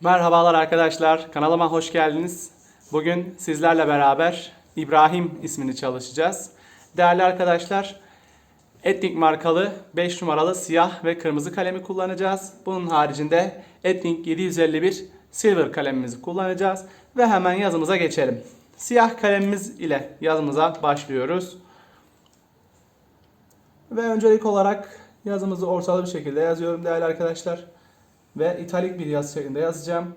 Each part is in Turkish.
Merhabalar arkadaşlar, kanalıma hoş geldiniz. Bugün sizlerle beraber İbrahim ismini çalışacağız. Değerli arkadaşlar, Etnik markalı 5 numaralı siyah ve kırmızı kalemi kullanacağız. Bunun haricinde Etnik 751 silver kalemimizi kullanacağız. Ve hemen yazımıza geçelim. Siyah kalemimiz ile yazımıza başlıyoruz. Ve öncelik olarak yazımızı ortalı bir şekilde yazıyorum değerli arkadaşlar. Ve italik bir yazı şeklinde yazacağım.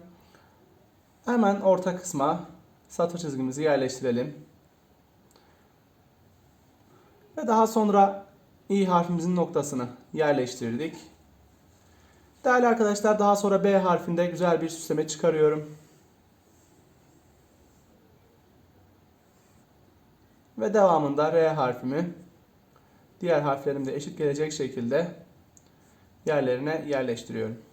Hemen orta kısma satır çizgimizi yerleştirelim. Ve daha sonra i harfimizin noktasını yerleştirdik. Değerli arkadaşlar daha sonra B harfinde güzel bir süsleme çıkarıyorum. Ve devamında R harfimi diğer harflerim de eşit gelecek şekilde yerlerine yerleştiriyorum.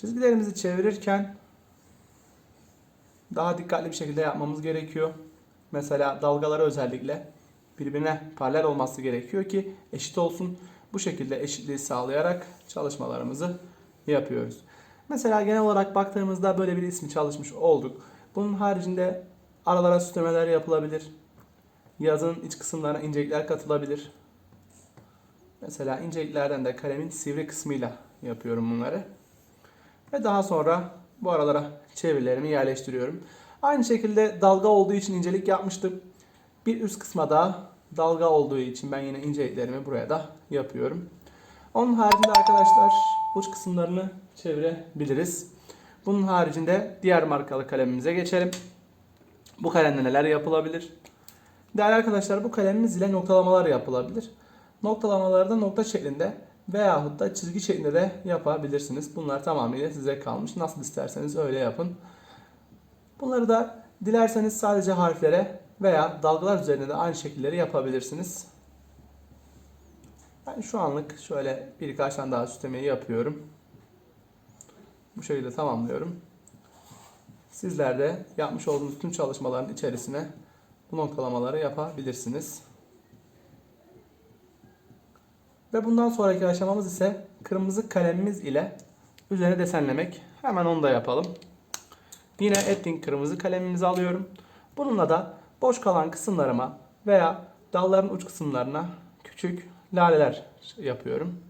Çizgilerimizi çevirirken daha dikkatli bir şekilde yapmamız gerekiyor. Mesela dalgaları özellikle birbirine paralel olması gerekiyor ki eşit olsun. Bu şekilde eşitliği sağlayarak çalışmalarımızı yapıyoruz. Mesela genel olarak baktığımızda böyle bir ismi çalışmış olduk. Bunun haricinde aralara süslemeler yapılabilir. Yazın iç kısımlarına incelikler katılabilir. Mesela inceliklerden de kalemin sivri kısmıyla yapıyorum bunları. Ve daha sonra bu aralara çevirilerimi yerleştiriyorum. Aynı şekilde dalga olduğu için incelik yapmıştım. Bir üst kısma da dalga olduğu için ben yine inceliklerimi buraya da yapıyorum. Onun haricinde arkadaşlar uç kısımlarını çevirebiliriz. Bunun haricinde diğer markalı kalemimize geçelim. Bu kalemde neler yapılabilir? Değerli arkadaşlar bu kalemimiz ile noktalamalar yapılabilir. Noktalamaları da nokta şeklinde veyahut da çizgi şeklinde de yapabilirsiniz. Bunlar tamamıyla size kalmış. Nasıl isterseniz öyle yapın. Bunları da dilerseniz sadece harflere veya dalgalar üzerinde de aynı şekilleri yapabilirsiniz. Ben şu anlık şöyle birkaç tane daha süslemeyi yapıyorum. Bu şekilde tamamlıyorum. Sizler de yapmış olduğunuz tüm çalışmaların içerisine bu noktalamaları yapabilirsiniz. Ve bundan sonraki aşamamız ise kırmızı kalemimiz ile üzerine desenlemek. Hemen onu da yapalım. Yine Epping kırmızı kalemimizi alıyorum. Bununla da boş kalan kısımlarıma veya dalların uç kısımlarına küçük laleler yapıyorum.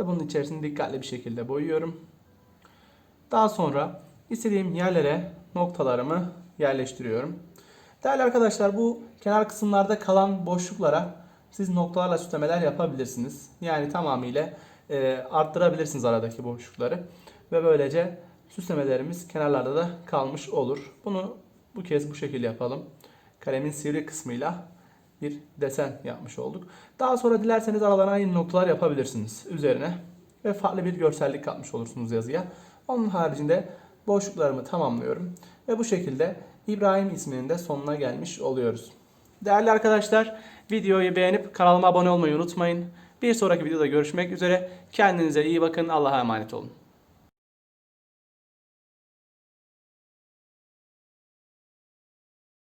Ve bunun içerisini dikkatli bir şekilde boyuyorum. Daha sonra istediğim yerlere noktalarımı yerleştiriyorum. Değerli arkadaşlar bu kenar kısımlarda kalan boşluklara siz noktalarla süslemeler yapabilirsiniz. Yani tamamıyla e, arttırabilirsiniz aradaki boşlukları. Ve böylece süslemelerimiz kenarlarda da kalmış olur. Bunu bu kez bu şekilde yapalım. Kalemin sivri kısmıyla bir desen yapmış olduk. Daha sonra dilerseniz aralarına aynı noktalar yapabilirsiniz üzerine. Ve farklı bir görsellik katmış olursunuz yazıya. Onun haricinde boşluklarımı tamamlıyorum. Ve bu şekilde İbrahim isminin de sonuna gelmiş oluyoruz. Değerli arkadaşlar videoyu beğenip kanalıma abone olmayı unutmayın. Bir sonraki videoda görüşmek üzere. Kendinize iyi bakın. Allah'a emanet olun.